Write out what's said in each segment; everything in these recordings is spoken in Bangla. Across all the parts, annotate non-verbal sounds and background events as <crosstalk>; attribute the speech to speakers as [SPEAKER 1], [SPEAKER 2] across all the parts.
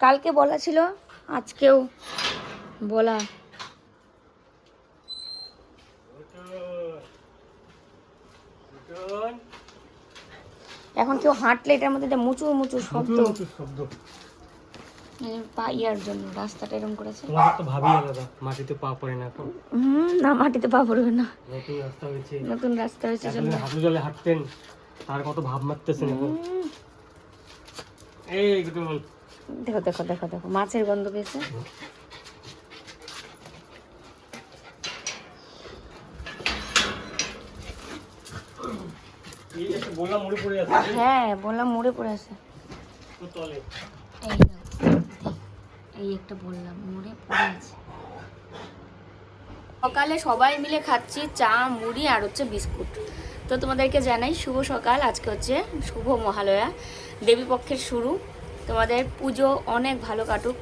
[SPEAKER 1] কালকে বলা ছিল আজকেও বলা। এখন কেউ হাঁটলে এটার মধ্যে একটা মুচু মুচু শব্দ।
[SPEAKER 2] শব্দ।
[SPEAKER 1] এই পা ইয়ার জন্য রাস্তাটা এরকম করেছে।
[SPEAKER 2] তোমার তো ভাবি আলাদা মাটিতে পা পড়ে না এখন।
[SPEAKER 1] হুম না মাটিতে পা পড়বে না।
[SPEAKER 2] নতুন রাস্তা হয়েছে।
[SPEAKER 1] নতুন রাস্তা হয়েছে জন্য।
[SPEAKER 2] হাঁটু জলে হাঁটতেন আর কত ভাব মারতেছেন এই একটু
[SPEAKER 1] দেখো দেখো দেখো দেখো, মাছের গন্ধ পেয়েছে।
[SPEAKER 2] মুড়ে
[SPEAKER 1] হ্যাঁ বললাম মরে পড়ে আছে। এই একটা বললাম মরে পড়ে আছে। সকালে সবাই মিলে খাচ্ছি চা, মুড়ি আর হচ্ছে বিস্কুট। তো তোমাদেরকে জানাই, শুভ সকাল। আজকে হচ্ছে শুভ মহালয়া দেবী পক্ষের শুরু। তোমাদের পুজো অনেক ভালো কাটুক।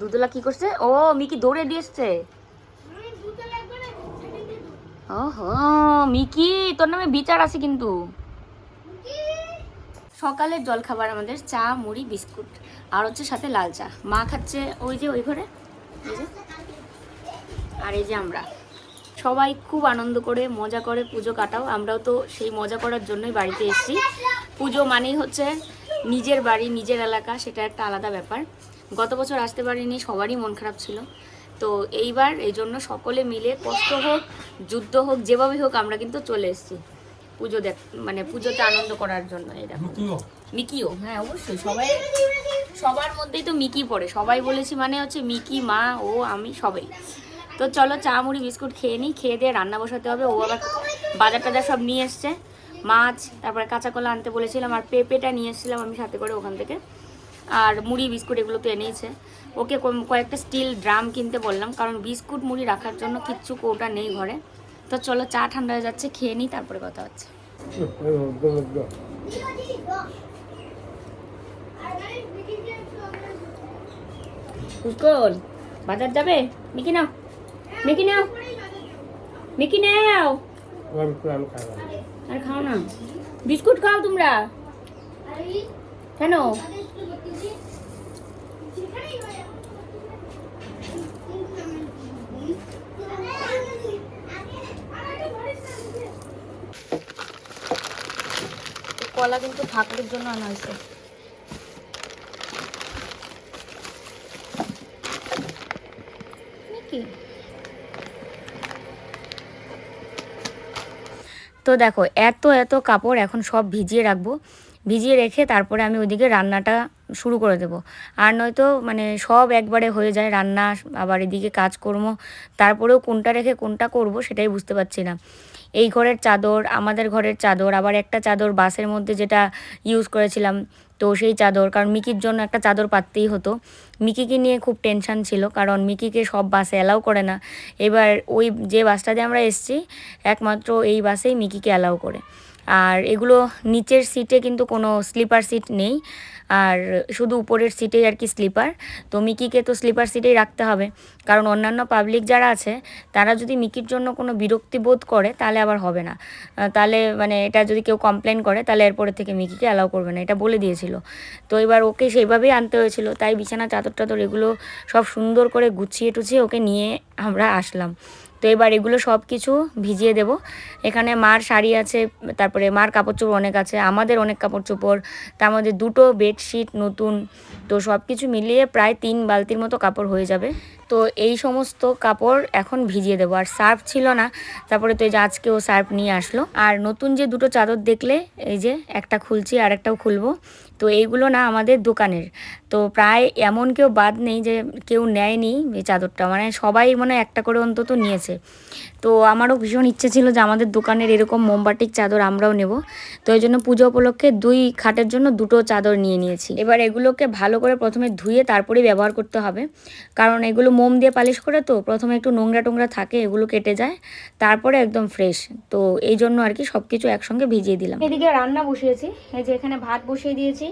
[SPEAKER 1] দুদুলা কি করছে? ও মিকি দৌড়ে দিয়েছে ওহো মিকি তোর নামে বিচার আছে কিন্তু। সকালের জলখাবার আমাদের চা মুড়ি বিস্কুট আর হচ্ছে সাথে লাল চা। মা খাচ্ছে ওই যে ওই ঘরে আর এই যে আমরা। সবাই খুব আনন্দ করে মজা করে পুজো কাটাও। আমরাও তো সেই মজা করার জন্যই বাড়িতে এসেছি। পুজো মানেই হচ্ছে নিজের বাড়ি নিজের এলাকা সেটা একটা আলাদা ব্যাপার। গত বছর আসতে পারিনি সবারই মন খারাপ ছিল। তো এইবার এই জন্য সকলে মিলে কষ্ট হোক যুদ্ধ হোক যেভাবেই হোক আমরা কিন্তু চলে এসেছি। পুজো দেখ মানে পুজোতে আনন্দ করার জন্য এই দেখো। মিকিও? হ্যাঁ অবশ্যই। সবাই সবার মধ্যেই তো মিকি পড়ে। সবাই বলেছি মানে হচ্ছে মিকি মা ও আমি সবাই। তো চলো চা মুড়ি বিস্কুট খেয়ে নিই খেয়ে দিয়ে রান্না বসাতে হবে। ও আবার বাজার টাজার সব নিয়ে এসছে। মাছ তারপরে কাঁচা কলা আনতে বলেছিলাম আর পেঁপেটা নিয়ে এসেছিলাম আমি সাথে করে ওখান থেকে। আর মুড়ি বিস্কুট এগুলো তো এনেইছে। ওকে কয়েকটা স্টিল ড্রাম কিনতে বললাম কারণ বিস্কুট মুড়ি রাখার জন্য কিচ্ছু কৌটা নেই ঘরে। তো চলো চা ঠান্ডা হয়ে যাচ্ছে খেয়ে নিই তারপরে কথা হচ্ছে। বাজার যাবে? মিকি নাও। মিকি নাও। মিকি নাও। আর খাও না। বিস্কুট খাও তোমরা। কেন? কলা কিন্তু ঠাকুরের জন্য আনা হয়েছে কি তো দেখো, এত এত কাপড় এখন সব ভিজিয়ে রাখব। ভিজিয়ে রেখে তারপরে আমি ওইদিকে রান্নাটা শুরু করে দেব। আর নয়তো মানে সব একবারে হয়ে যায়, রান্না, আবার এদিকে কাজকর্ম, তারপরেও কোনটা রেখে কোনটা করব সেটাই বুঝতে পারছি না। এই ঘরের চাদর, আমাদের ঘরের চাদর, আবার একটা চাদর বাসের মধ্যে যেটা ইউজ করেছিলাম তো সেই চাদর, কারণ মিকির জন্য একটা চাদর পাততেই হতো। মিকিকে নিয়ে খুব টেনশান ছিল, কারণ মিকিকে সব বাসে অ্যালাউ করে না। এবার ওই যে বাসটাতে আমরা এসেছি, একমাত্র এই বাসেই মিকিকে অ্যালাউ করে। আর এগুলো নিচের সিটে কিন্তু কোনো স্লিপার সিট নেই। আর শুধু উপরের সিটেই আর কি স্লিপার তো মিকিকে তো স্লিপার সিটেই রাখতে হবে। কারণ অন্যান্য পাবলিক যারা আছে, তারা যদি মিকির জন্য কোনো বিরক্তি বোধ করে, তাহলে আবার হবে না। তাহলে মানে এটা যদি কেউ কমপ্লেন করে, তাহলে এরপরে থেকে মিকিকে অ্যালাউ করবে না। এটা বলে দিয়েছিল। তো এবার ওকে সেইভাবেই আনতে হয়েছিল। তাই বিছানা চাদর টাদর এগুলো সব সুন্দর করে গুছিয়ে টুছিয়ে ওকে নিয়ে আমরা আসলাম। তো এবার এগুলো সব কিছু ভিজিয়ে দেব। এখানে মার শাড়ি আছে, তারপরে মার কাপড় চোপড় অনেক আছে, আমাদের অনেক কাপড় চোপড়, তার মধ্যে দুটো বেডশিট নতুন, তো সব কিছু মিলিয়ে প্রায় তিন বালতির মতো কাপড় হয়ে যাবে। তো এই সমস্ত কাপড় এখন ভিজিয়ে দেবো, আর সার্ফ ছিল না, তারপরে তো এই যে আজকেও সার্ফ নিয়ে আসলো। আর নতুন যে দুটো চাদর দেখলে, এই যে একটা খুলছি আর একটাও খুলবো। তো এইগুলো না আমাদের দোকানের। তো প্রায় এমন কেউ বাদ নেই যে কেউ নেয়নি এই চাদরটা। মানে সবাই মানে একটা করে অন্তত নিয়েছে। তো আমারও ভীষণ ইচ্ছে ছিল যে আমাদের দোকানের এরকম মোমবাটিক চাদর আমরাও নেব। তো এই জন্য পুজো উপলক্ষে দুই খাটের জন্য দুটো চাদর নিয়ে নিয়েছি। এবার এগুলোকে ভালো করে প্রথমে ধুয়ে তারপরেই ব্যবহার করতে হবে। কারণ এগুলো মোম দিয়ে পালিশ করে তো প্রথমে একটু নোংরা টোংরা থাকে, এগুলো কেটে যায়, তারপরে একদম ফ্রেশ। তো এই জন্য আর কি সব কিছু একসঙ্গে ভিজিয়ে দিলাম। এদিকে রান্না বসিয়েছি, এই যে এখানে ভাত বসিয়ে দিয়েছি,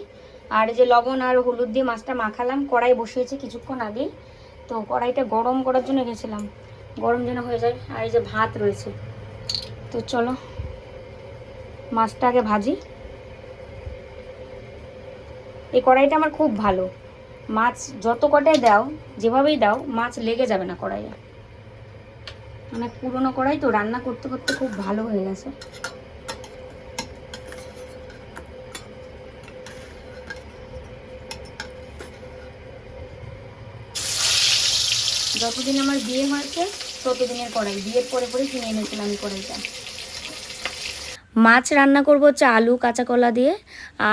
[SPEAKER 1] আর যে লবণ আর হলুদ দিয়ে মাছটা মাখালাম, কড়াই বসিয়েছি কিছুক্ষণ আগেই। তো কড়াইটা গরম করার জন্য গেছিলাম। গরম যেন হয়ে যায়, আর এই যে ভাত রয়েছে। তো চলো মাছটা আগে ভাজি। এই কড়াইটা আমার খুব ভালো। মাছ যত কটাই দাও, যেভাবেই দাও, মাছ লেগে যাবে না কড়াইয়ে। অনেক পুরনো কড়াই তো, রান্না করতে করতে খুব ভালো হয়ে গেছে। যতদিন আমার বিয়ে হয়েছে ততদিনের কড়াই বিয়ের পরে পরে কিনে এনেছিলাম আমি কড়াইটা। মাছ রান্না করব হচ্ছে আলু কাঁচা কলা দিয়ে।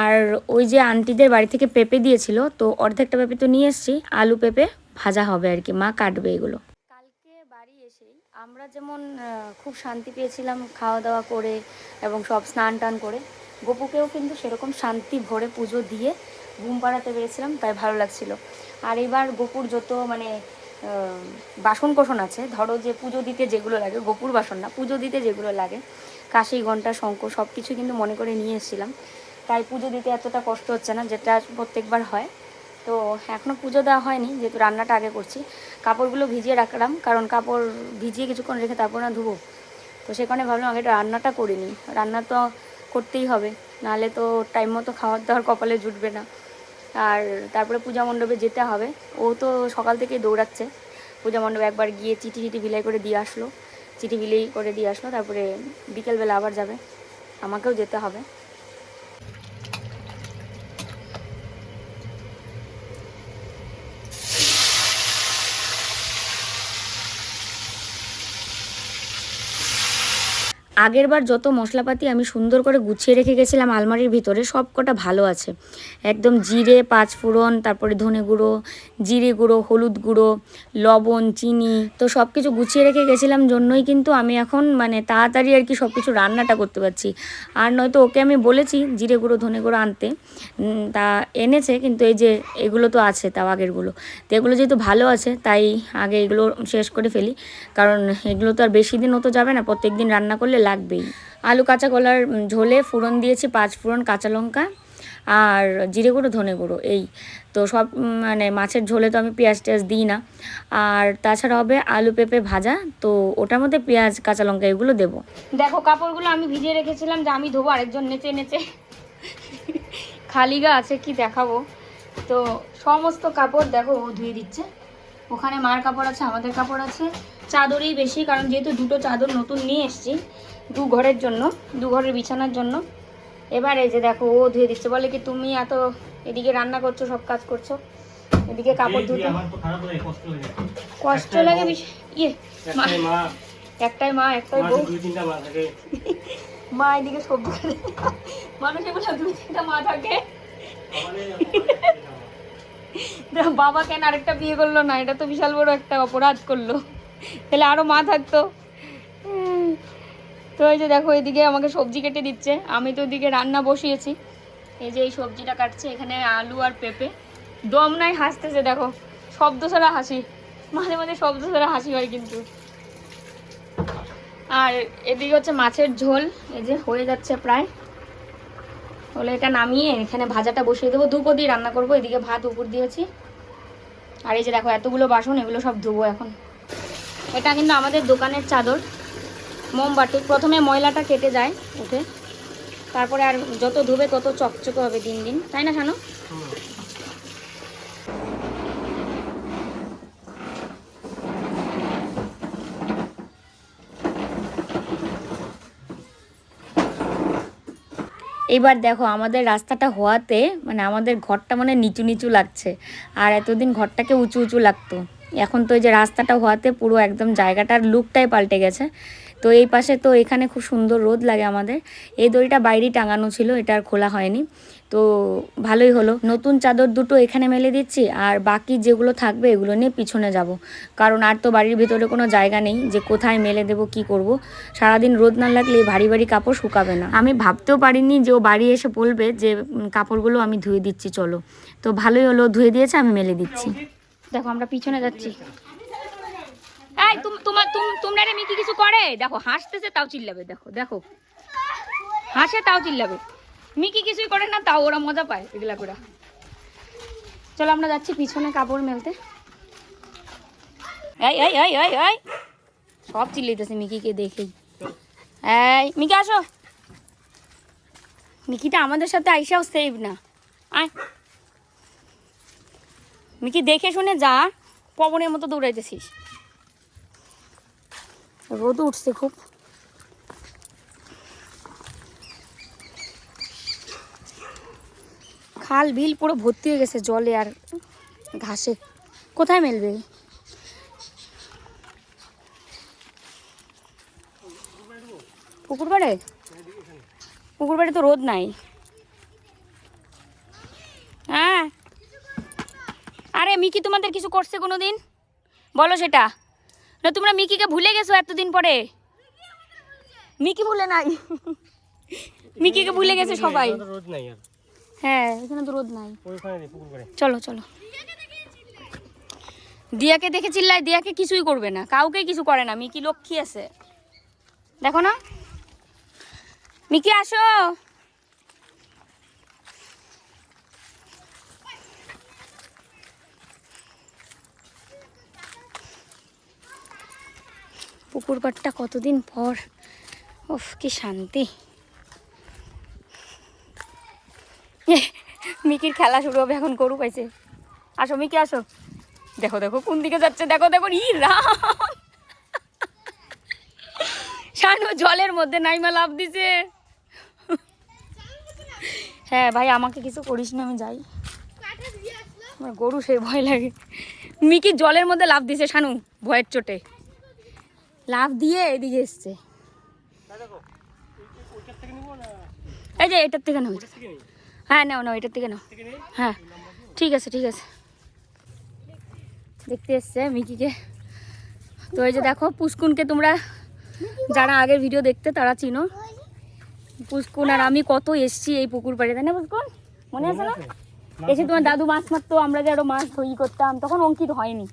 [SPEAKER 1] আর ওই যে আন্টিদের বাড়ি থেকে পেঁপে দিয়েছিল তো অর্ধেকটা পেঁপে তো নিয়ে এসেছি আলু পেঁপে ভাজা হবে আর কি মা কাটবে এগুলো। কালকে বাড়ি এসেই আমরা যেমন খুব শান্তি পেয়েছিলাম খাওয়া দাওয়া করে এবং সব স্নান টান করে গপুকেও কিন্তু সেরকম শান্তি ভরে পুজো দিয়ে ঘুম পাড়াতে পেরেছিলাম তাই ভালো লাগছিল। আর এবার গপুর যত মানে বাসন কোসন আছে। ধরো যে পুজো দিতে যেগুলো লাগে, গোপুর বাসন না, পুজো দিতে যেগুলো লাগে, কাশি ঘণ্টা শঙ্খ সব কিছু কিন্তু মনে করে নিয়ে এসেছিলাম। তাই পুজো দিতে এতটা কষ্ট হচ্ছে না, যেটা প্রত্যেকবার হয়। তো এখনও পুজো দেওয়া হয়নি, যেহেতু রান্নাটা আগে করছি। কাপড়গুলো ভিজিয়ে রাখলাম, কারণ কাপড় ভিজিয়ে কিছুক্ষণ রেখে তারপর না ধুবো। তো সে কারণে ভাবলাম আগে রান্নাটা করে নিই। রান্না তো করতেই হবে, নাহলে তো টাইম মতো খাওয়ার দাওয়ার কপালে জুটবে না। আর তারপরে পূজা মণ্ডপে যেতে হবে। ও তো সকাল থেকে দৌড়াচ্ছে। পূজা মণ্ডপে একবার গিয়ে চিঠি চিঠি বিলাই করে দিয়ে আসলো। চিঠি বিলাই করে দিয়ে আসলো, তারপরে বিকেলবেলা আবার যাবে। আমাকেও যেতে হবে। আগেরবার যত মশলাপাতি আমি সুন্দর করে গুছিয়ে রেখে গেছিলাম আলমারির ভিতরে, সব কটা ভালো আছে। একদম জিরে পাঁচ ফোড়ন তারপরে ধনে গুঁড়ো, জিরে গুঁড়ো, হলুদ গুঁড়ো, লবণ, চিনি, তো সব কিছু গুছিয়ে রেখে গেছিলাম জন্যই কিন্তু আমি এখন মানে তাড়াতাড়ি আর কি সব কিছু রান্নাটা করতে পারছি। আর নয়তো ওকে আমি বলেছি জিরে গুঁড়ো, ধনে গুঁড়ো আনতে। তা এনেছে কিন্তু এই যে এগুলো তো আছে তাও আগেরগুলো। তো এগুলো যেহেতু ভালো আছে, তাই আগে এগুলো শেষ করে ফেলি। কারণ এগুলো তো আর বেশি দিনও তো যাবে না প্রত্যেক দিন রান্না করলে লাগবেই। আলু কাঁচা কলার ঝোলে ফোড়ন দিয়েছি, পাঁচ ফোড়ন কাঁচা লঙ্কা আর জিরে গুঁড়ো, ধনে গুঁড়ো, এই তো সব মানে মাছের ঝোলে তো আমি পেঁয়াজ টেয়াজ দিই না। আর তাছাড়া হবে আলু পেঁপে ভাজা, তো ওটার মধ্যে পেঁয়াজ, কাঁচা লঙ্কা এগুলো দেবো। দেখো কাপড়গুলো আমি ভিজিয়ে রেখেছিলাম যে আমি ধোবো আরেকজন নেচে নেচে। খালি গা আছে, কি দেখাবো? তো সমস্ত কাপড় দেখো ও ধুয়ে দিচ্ছে। ওখানে মার কাপড় আছে, আমাদের কাপড় আছে। চাদরই বেশি, কারণ যেহেতু দুটো চাদর নতুন নিয়ে এসেছি দু ঘরের জন্য দু ঘরের বিছানার জন্য। এবার এই যে দেখো ও ধুয়ে দিচ্ছে। বলে কি তুমি এত এদিকে রান্না করছ সব কাজ করছ। এদিকে কাপড় ধুতে।
[SPEAKER 2] কষ্ট লাগে।
[SPEAKER 1] ইয়ে মা-
[SPEAKER 2] একটাই মা।
[SPEAKER 1] একটাই বউ। <laughs>
[SPEAKER 2] মা
[SPEAKER 1] এদিকে সবজি কাটে। মানুষের বলে দুই তিনটা মা থাকে। বাবা কেন আরেকটা বিয়ে করল না? এটা তো বিশাল বড় একটা অপরাধ করল। তাহলে আরও মা থাকতো। তো এই যে দেখো, এদিকে আমাকে সবজি কেটে দিচ্ছে। আমি তো ওদিকে রান্না বসিয়েছি। এই যে এই সবজিটা কাটছে, এখানে আলু আর পেঁপে। দম নাই, হাসতেছে, দেখো। শব্দ ছাড়া হাসি। মাঝে মাঝে শব্দ ছাড়া হাসি হয় কিন্তু। আর এদিকে হচ্ছে মাছের ঝোল। এই যে হয়ে যাচ্ছে প্রায়। হলে এটা নামিয়ে এখানে ভাজাটা বসিয়ে দেবো। দুপো দিয়ে রান্না করব। এদিকে ভাত উপর দিয়েছি। আর এই যে দেখো, এতগুলো বাসন, এগুলো সব ধুবো এখন। এটা কিন্তু আমাদের দোকানের চাদর। মোমবাটি প্রথমে ময়লাটা কেটে যায় উঠে তারপরে আর যত ধুবে তত চকচকে হবে দিন দিন। তাই না, শানু? এবার দেখো, আমাদের রাস্তাটা হওয়াতে মানে আমাদের ঘরটা মানে নিচু নিচু লাগছে। আর এতদিন ঘরটাকে উঁচু উঁচু লাগতো। এখন তো এই যে রাস্তাটা হওয়াতে পুরো একদম জায়গাটার লুকটাই পাল্টে গেছে। তো এই পাশে তো এখানে খুব সুন্দর রোদ লাগে আমাদের। এই দড়িটা বাইরেই টাঙানো ছিল, এটা আর খোলা হয়নি। তো ভালোই হলো। নতুন চাদর দুটো এখানে মেলে দিচ্ছি, আর বাকি যেগুলো থাকবে এগুলো নিয়ে পিছনে যাব। কারণ আর তো বাড়ির ভিতরে কোনো জায়গা নেই যে কোথায় মেলে দেবো, কি করব। সারাদিন রোদ না লাগলে ভারী ভারী কাপড় শুকাবে না। আমি ভাবতেও পারিনি যে ও বাড়ি এসে বলবে যে কাপড়গুলো আমি ধুয়ে দিচ্ছি, চলো। তো ভালোই হলো, ধুয়ে দিয়েছে, আমি মেলে দিচ্ছি। দেখো, আমরা পিছনে যাচ্ছি। এই তোমার তুম তোমরা রে মিকি কিছু করে? দেখো, হাসতেছে, তাও চিল্লাবে, দেখো দেখো। হাসে, তাও চিল্লাবে। মিকি কিছুই করে না, তাও ওরা মজা পায়, এগুলা করে। চলো, আমরা যাচ্ছি পিছনে কাপড় মেলতে। সব চিল্লাইতেছে মিকিকে দেখেই। এই, মিকি, আসো। মিকিটা আমাদের সাথে আইসাও সেভ না। আয়। মিকি দেখে শুনে যা, পবনের মতো দৌড়াইতেছিস। রোদ উঠছে খুব। খাল বিল পুরো ভর্তি হয়ে গেছে জলে আর ঘাসে। কোথায় মেলবে? পুকুর পাড়ে? পুকুর পাড়ে তো রোদ নাই। হ্যাঁ। আরে, মিকি তোমাদের কিছু করছে কোনো দিন বলো সেটা। না তোমরা মিকিকে ভুলে গেছো এতদিন পরে? মিকি ভুলে নাই। মিকিকে ভুলে গেছে সবাই। হ্যাঁ। এখানে তো রোদ নাই। চলো চলো। দিয়াকে দেখে চিল্লায় দিয়াকে কিছুই করবে না। কাউকে কিছু করে না। মিকি লক্ষ্মী আছে। দেখো না। মিকি আসো। পুকুর পাড়টা কতদিন পর? উফ, কি শান্তি। মিকির খেলা শুরু হবে এখন, গরু পাইছে। আসো, মিকি, আসো। দেখো দেখো, কোন দিকে যাচ্ছে? দেখো দেখো, ই রাম শানু জলের মধ্যে নাইমা লাভ দিছে। হ্যাঁ ভাই, আমাকে কিছু করিস না, আমি যাই। আমার গরু, সে ভয় লাগে। মিকি জলের মধ্যে লাভ দিছে, শানু, ভয়ের চোটে। লাভ দিয়ে এদিকে এসছে।
[SPEAKER 2] দেখো এই-
[SPEAKER 1] যে এটার থেকে নাও। হ্যাঁ নাও নাও এটার থেকে নাও। হ্যাঁ ঠিক আছে ঠিক আছে। দেখতে এসছে মিকিকে। তো এই যে দেখো পুষ্কুনকে তোমরা যারা আগের ভিডিও দেখতে তারা চিনো। পুষ্কুন আর আমি কত এসছি এই পুকুর পাড়ে তাই না পুষ্কুন? মনে আছে না? এসে তোমার দাদু মাছ মারতো আমরা যে আরও মাছ ধরি করতাম তখন অঙ্কিত হয়নি।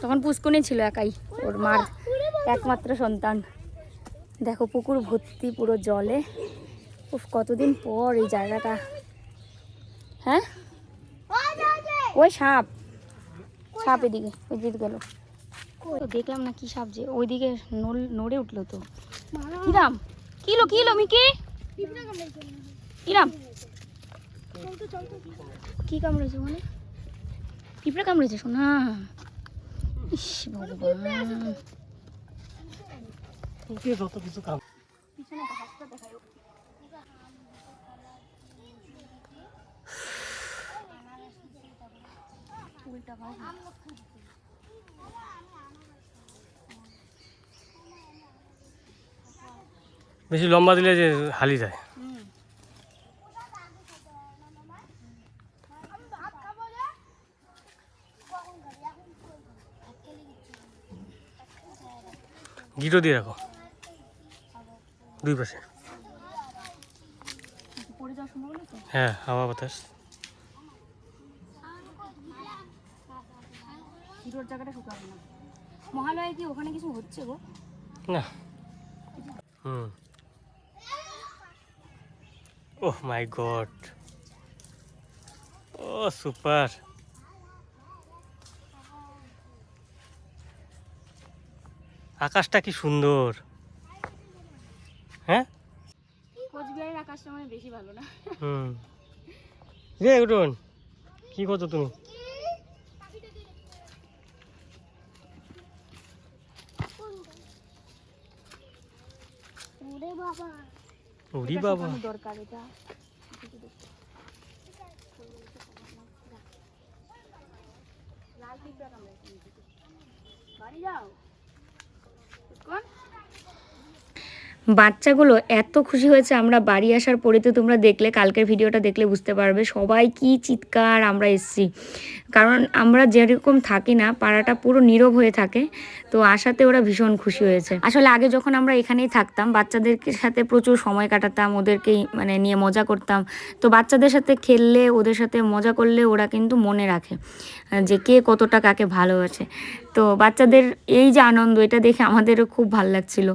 [SPEAKER 1] তখন পুষ্কুনে ছিল একাই, ওর মার একমাত্র সন্তান। দেখো পুকুর ভর্তি পুরো জলে। উফ, কতদিন পর এই জায়গাটা। হ্যাঁ? ওই সাপ। সাপ এদিকে ওই দিকে গেল দেখলাম না কি সাপ যে, ওইদিকে নড়ে উঠল তো। কিরাম কিলো কিলো মিকি? কিরাম কি কামড়েছে মানে পিঁপড়ে কামড়েছে শোনা ইস ভগবান
[SPEAKER 2] ওকে যত কিছু কাম
[SPEAKER 1] পিছনে
[SPEAKER 2] লম্বা দিলে যে হালি যায়। গিটো দিয়ে রাখো। দুই পাশে। হ্যাঁ হাওয়া বাতাস।
[SPEAKER 1] মহালয়ে কি ওখানে কিছু হচ্ছে গো?
[SPEAKER 2] না। হুম। Oh my god. ও সুপার। আকাশটা কি সুন্দর। হ্যাঁ?
[SPEAKER 1] কোচবিহারের আকাশটা মানে বেশি ভালো না।
[SPEAKER 2] হুম। রে উঠুন। কি করছ তুমি? ওরি বাবা।
[SPEAKER 1] দরকার এটা। বাড়ি যাও। কোন বাচ্চাগুলো এত খুশি হয়েছে, আমরা বাড়ি আসার পরে তো তোমরা দেখলে, কালকের ভিডিওটা দেখলে বুঝতে পারবে, সবাই কি চিৎকার আমরা এসছি। কারণ আমরা যেরকম থাকি না, পাড়াটা পুরো নীরব হয়ে থাকে, তো আসাতে ওরা ভীষণ খুশি হয়েছে। আসলে আগে যখন আমরা এখানেই থাকতাম, বাচ্চাদেরকে সাথে প্রচুর সময় কাটাতাম, ওদেরকেই মানে নিয়ে মজা করতাম, তো বাচ্চাদের সাথে খেললে, ওদের সাথে মজা করলে ওরা কিন্তু মনে রাখে, যে কে কতটা কাকে ভালোবাসে। তো বাচ্চাদের এই যে আনন্দ, এটা দেখে আমাদেরও খুব ভালো লাগছিল।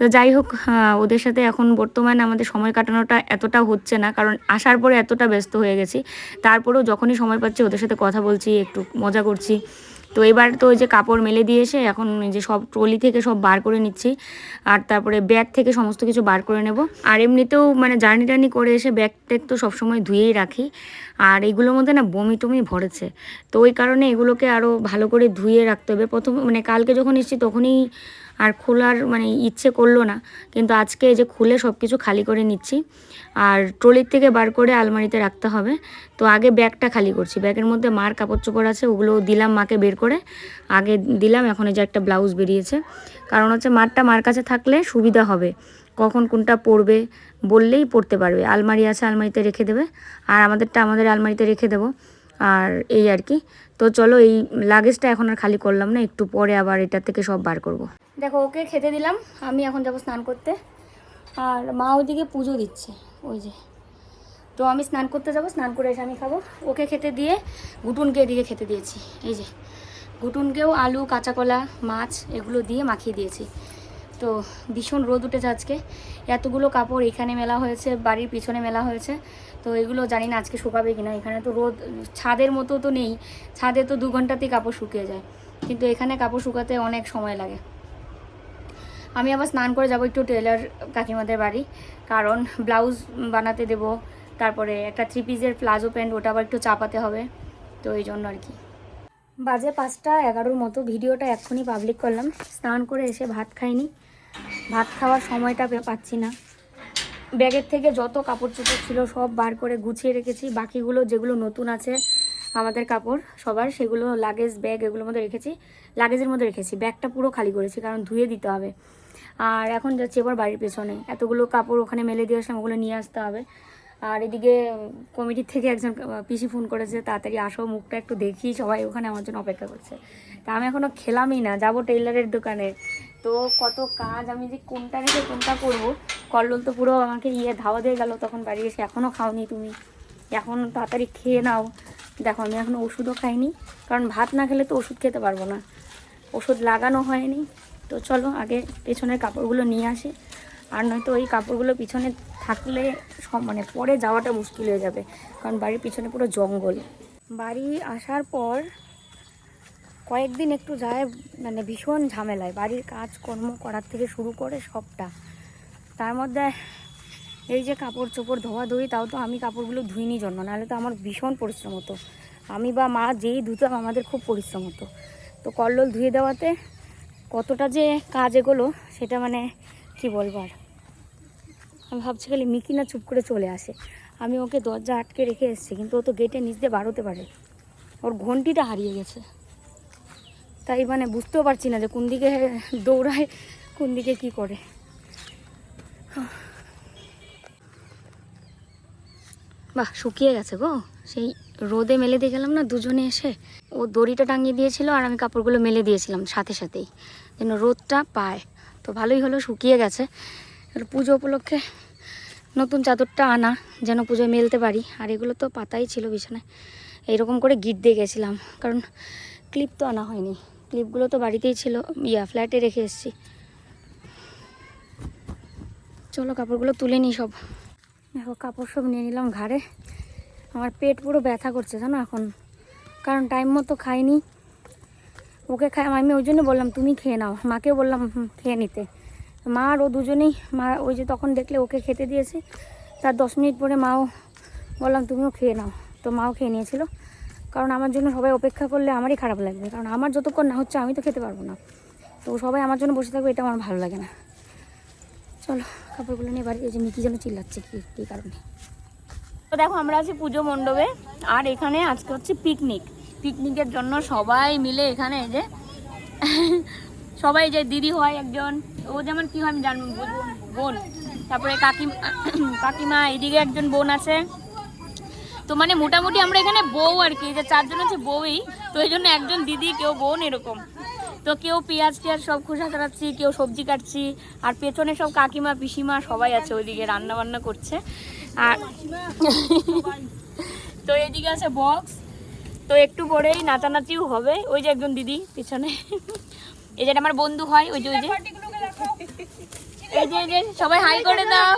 [SPEAKER 1] তো যাই হোক আহ, ওদের সাথে এখন বর্তমানে আমাদের সময় কাটানোটা এতটা হচ্ছে না কারণ আসার পরে এতটা ব্যস্ত হয়ে গেছি। তারপরেও যখনই সময় পাচ্ছি ওদের সাথে কথা বলছি একটু মজা করছি। তো এবার তো ওই যে কাপড় মেলে দিয়ে এসে এখন যে সব ট্রলি থেকে সব বার করে নিচ্ছি আর তারপরে ব্যাগ থেকে সমস্ত কিছু বার করে নেব। আর এমনিতেও মানে জার্নি টার্নি করে এসে ব্যাগ ট্যাগ তো সবসময় ধুয়েই রাখি। আর এগুলোর মধ্যে না বমি টমি ভরেছে। তো ওই কারণে এগুলোকে আরও ভালো করে ধুয়ে রাখতে হবে। প্রথম মানে কালকে যখন এসেছি তখনই আর খোলার মানে ইচ্ছে করল না। কিন্তু আজকে যে খুলে সব কিছু খালি করে নিচ্ছি। আর ট্রলির থেকে বার করে আলমারিতে রাখতে হবে। তো আগে ব্যাগটা খালি করছি। ব্যাগের মধ্যে মার কাপড় চোপড় আছে, ওগুলো দিলাম মাকে বের করে। আগে দিলাম, এখন এই যে একটা ব্লাউজ বেরিয়েছে। কারণ হচ্ছে মারটা মার কাছে থাকলে সুবিধা হবে। কখন কোনটা পড়বে বললেই পড়তে পারবে। আলমারি আছে, আলমারিতে রেখে দেবে। আর আমাদেরটা, আমাদের আলমারিতে রেখে দেবো। আর এই আর কি। তো চলো, এই লাগেজটা এখন আর খালি করলাম না, একটু পরে আবার এটা থেকে সব বার করব। দেখো, ওকে খেতে দিলাম, আমি এখন যাব স্নান করতে। আর মা ওইদিকে পুজো দিচ্ছে, ওই যে। তো আমি স্নান করতে যাব, স্নান করে এসে আমি খাব। ওকে খেতে দিয়ে গুটুনকে এদিকে খেতে দিয়েছি, এই যে। গুটুনকেও আলু কাঁচা কলা মাছ এগুলো দিয়ে মাখিয়ে দিয়েছি। তো ভীষণ রোদ উঠেছে আজকে। এতগুলো কাপড় এখানে মেলা হয়েছে, বাড়ির পিছনে মেলা হয়েছে। তো এগুলো জানি না আজকে শুকাবে কিনা। এখানে তো রোদ, ছাদের মতো তো নেই। ছাদে তো দু ঘন্টাতেই কাপড় শুকিয়ে যায়। কিন্তু এখানে কাপড় শুকাতে অনেক সময় লাগে। আমি আবার স্নান করে যাব একটু টেলার কাকিমাদের বাড়ি। কারণ ব্লাউজ বানাতে দেব। তারপরে একটা থ্রি পিসের প্লাজো প্যান্ট, ওটা আবার একটু চাপাতে হবে। তো এই জন্য আর কি। বাজে পাঁচটা এগারোর মতো। ভিডিওটা এক্ষুনি পাবলিক করলাম। স্নান করে এসে ভাত খাইনি। ভাত খাওয়ার সময়টা পাচ্ছি না। ব্যাগের থেকে যত কাপড় চোপড় ছিল সব বার করে গুছিয়ে রেখেছি। বাকিগুলো যেগুলো নতুন আছে, আমাদের কাপড় সবার, সেগুলো লাগেজ ব্যাগ এগুলোর মধ্যে রেখেছি। লাগেজের মধ্যে রেখেছি। ব্যাগটা পুরো খালি করেছি, কারণ ধুয়ে দিতে হবে। আর এখন যাচ্ছি এবার বাড়ির পেছনে। এতগুলো কাপড় ওখানে মেলে দিয়ে আসলাম, ওগুলো নিয়ে আসতে হবে। আর এদিকে কমিটির থেকে একজন পিসি ফোন করেছে, তাড়াতাড়ি আসো, মুখটা একটু দেখি সবাই ওখানে আমার জন্য অপেক্ষা করছে। তা আমি এখনও খেলামই না, যাব টেইলারের দোকানে। তো কত কাজ, আমি যে কোনটা রেখে কোনটা করব? কল্লোল তো পুরো আমাকে ইয়ে ধাওয়া দিয়ে গেল, তখন বাড়ি এসে এখনও খাওনি তুমি। এখন তাড়াতাড়ি খেয়ে নাও। দেখো, আমি এখনও ওষুধও খাইনি, কারণ ভাত না খেলে তো ওষুধ খেতে পারব না। ওষুধ লাগানো হয়নি। তো চলো, আগে পেছনের কাপড়গুলো নিয়ে আসি। আর নয়তো ওই কাপড়গুলো পিছনে থাকলে মানে পরে যাওয়াটা মুশকিল হয়ে যাবে, কারণ বাড়ির পিছনে পুরো জঙ্গল। বাড়ি আসার পর কয়েকদিন একটু যায় মানে ভীষণ ঝামেলায়। বাড়ির কাজকর্ম করার থেকে শুরু করে সবটা। তার মধ্যে এই যে কাপড় চোপড় ধোয়া ধুই তাও তো আমি কাপড়গুলো ধুইনি জন্য, নাহলে তো আমার ভীষণ পরিশ্রম হতো। আমি বা মা যেই ধুতাম, আমাদের খুব পরিশ্রম হতো। তো কল্লোল ধুয়ে দেওয়াতে কতটা যে কাজ এগোলো, সেটা মানে কি বলব আর? আমি ভাবছি খালি মিকি না চুপ করে চলে আসে। আমি ওকে দরজা আটকে রেখে এসেছি, কিন্তু ও তো গেটে নিচ দিয়ে বার হতে পারে। ওর ঘন্টিটা হারিয়ে গেছে। তাই মানে বুঝতেও পারছি না যে কোন দিকে দৌড়ায়, কোন দিকে কি করে। বাহ, শুকিয়ে গেছে গো। সেই রোদে মেলে দিয়ে গেলাম না দুজনে এসে। ও দড়িটা টাঙিয়ে দিয়েছিল আর আমি কাপড়গুলো মেলে দিয়েছিলাম সাথে সাথেই। যেন রোদটা পায়। তো ভালোই হলো, শুকিয়ে গেছে। পুজো উপলক্ষে নতুন চাদরটা আনা, যেন পুজোয় মেলতে পারি। আর এগুলো তো পাতাই ছিল বিছানায়। এইরকম করে গিট দিয়ে গেছিলাম। কারণ ক্লিপ তো আনা হয়নি। ক্লিপগুলো তো বাড়িতেই ছিল। ইয়া ফ্ল্যাটে রেখে এসেছি। চলো, কাপড়গুলো তুলে নিই সব। দেখো, কাপড় সব নিয়ে নিলাম ঘাড়ে। আমার পেট পুরো ব্যথা করছে, জানো এখন। কারণ টাইম মতো খাইনি। ওকে খাই, আমি ওই জন্য বললাম, তুমি খেয়ে নাও। মাকেও বললাম খেয়ে নিতে। মা আর ও দুজনেই, মা ওই যে তখন দেখলে ওকে খেতে দিয়েছে। তার দশ মিনিট পরে মাও, বললাম, তুমিও খেয়ে নাও। তো মাও খেয়ে নিয়েছিল। কারণ আমার জন্য সবাই অপেক্ষা করলে আমারই খারাপ লাগবে। কারণ আমার যতক্ষণ না হচ্ছে আমি তো খেতে পারব না। তো সবাই আমার জন্য বসে থাকবে, এটা আমার ভালো লাগে না। চলো, কাপড়গুলো নিয়ে বাড়ি এই যে মিকি যেন চিল্লাচ্ছে কি কী কারণে। তো দেখো, আমরা আছি পুজো মণ্ডপে, আর এখানে আজকে হচ্ছে পিকনিক পিকনিকের জন্য সবাই মিলে এখানে এই যে সবাই যে দিদি হয় একজন, ও যেমন কি হয় আমি জানব বোন। তারপরে কাকিমা কাকিমা, এদিকে একজন বোন আছে। তো মানে মোটামুটি আমরা এখানে বউ আর কি যে চারজন আছে বউই তো এই জন্য একজন দিদি কেউ বোন এরকম। তো কেউ পেঁয়াজ টিয়াজ সব খোসা ছাড়াচ্ছি কেউ সবজি কাটছি আর পেছনে সব কাকিমা পিসিমা সবাই আছে ওইদিকে রান্না বান্না করছে। আর <laughs> তো এদিকে আছে বক্স তো একটু পরেই নাচানাচিও হবে। ওই যে একজন দিদি পিছনে। এই যে আমার বন্ধু হয় ওই যে ওই যে। এই যে সবাই হাই করে দাও।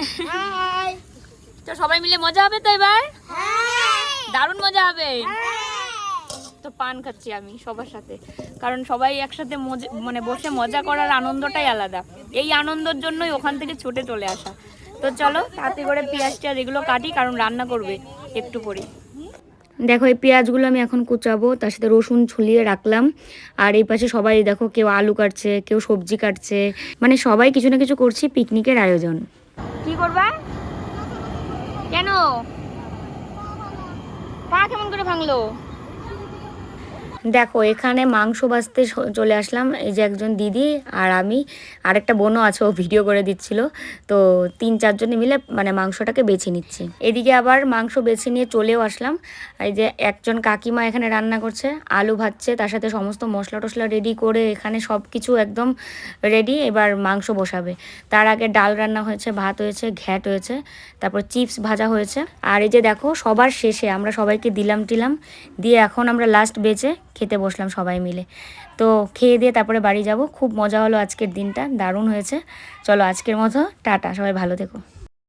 [SPEAKER 1] <laughs> তো সবাই মিলে মজা হবে তো এবার? দারুণ মজা হবে। তো পান খাচ্ছি আমি সবার সাথে। কারণ সবাই একসাথে মজা- মানে বসে মজা করার আনন্দটাই আলাদা। এই আনন্দের জন্যই ওখান থেকে ছুটে চলে আসা। তো চলো তাতে করে পেঁয়াজ টিয়াজ এগুলো কাটি কারণ রান্না করবে একটু পরে দেখো এই পেঁয়াজগুলো আমি এখন কুচাবো তার সাথে রসুন ছুলিয়ে রাখলাম। আর এই পাশে সবাই দেখো কেউ আলু কাটছে কেউ সবজি কাটছে। মানে সবাই কিছু না কিছু করছি পিকনিকের আয়োজন। কি করবা? কেন? পা কেমন করে ভাঙলো? দেখো, এখানে মাংস বাছতে স- চলে আসলাম। এই যে একজন দিদি আর আমি, আরেকটা বোনও আছে, ও ভিডিও করে দিচ্ছিল। তো তিন চারজনে মিলে মানে মাংসটাকে বেছে নিচ্ছে। এদিকে আবার মাংস বেছে নিয়ে চলেও আসলাম। এই যে একজন কাকিমা এখানে রান্না করছে, আলু ভাজছে, তার সাথে সমস্ত মশলা টশলা রেডি করে এখানে সব কিছু একদম রেডি এবার মাংস বসাবে। তার আগে ডাল রান্না হয়েছে, ভাত হয়েছে, ঘ্যাট হয়েছে, তারপর চিপস ভাজা হয়েছে। আর এই যে দেখো, সবার শেষে আমরা সবাইকে দিলাম টিলাম দিয়ে এখন আমরা লাস্ট বেচে খেতে বসলাম সবাই মিলে। তো খেয়ে দিয়ে তারপরে বাড়ি যাব। খুব মজা হলো আজকের দিনটা। দারুণ হয়েছে। চলো আজকের মতো, টাটা। সবাই ভালো থেকো।